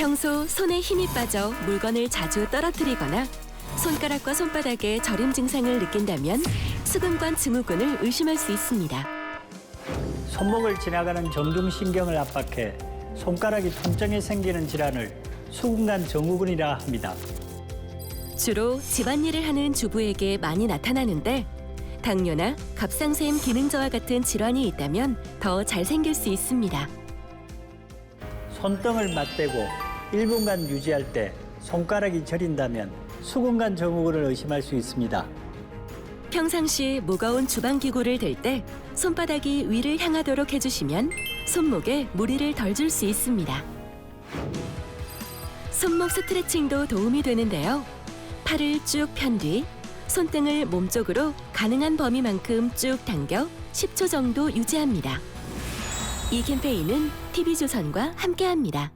평소 손에 힘이 빠져 물건을 자주 떨어뜨리거나 손가락과 손바닥에 저림 증상을 느낀다면 수근관 증후군을 의심할 수 있습니다. 손목을 지나가는 정중신경을 압박해 손가락이 통증이 생기는 질환을 수근관 증후군이라 합니다. 주로 집안일을 하는 주부에게 많이 나타나는데 당뇨나 갑상샘 기능 저하 같은 질환이 있다면 더 잘 생길 수 있습니다. 손등을 맞대고 1분간 유지할 때 손가락이 저린다면 수근관 증후군을 의심할 수 있습니다. 평상시 무거운 주방 기구를 들 때 손바닥이 위를 향하도록 해주시면 손목에 무리를 덜 줄 수 있습니다. 손목 스트레칭도 도움이 되는데요. 팔을 쭉 편 뒤 손등을 몸쪽으로 가능한 범위만큼 쭉 당겨 10초 정도 유지합니다. 이 캠페인은 TV조선과 함께합니다.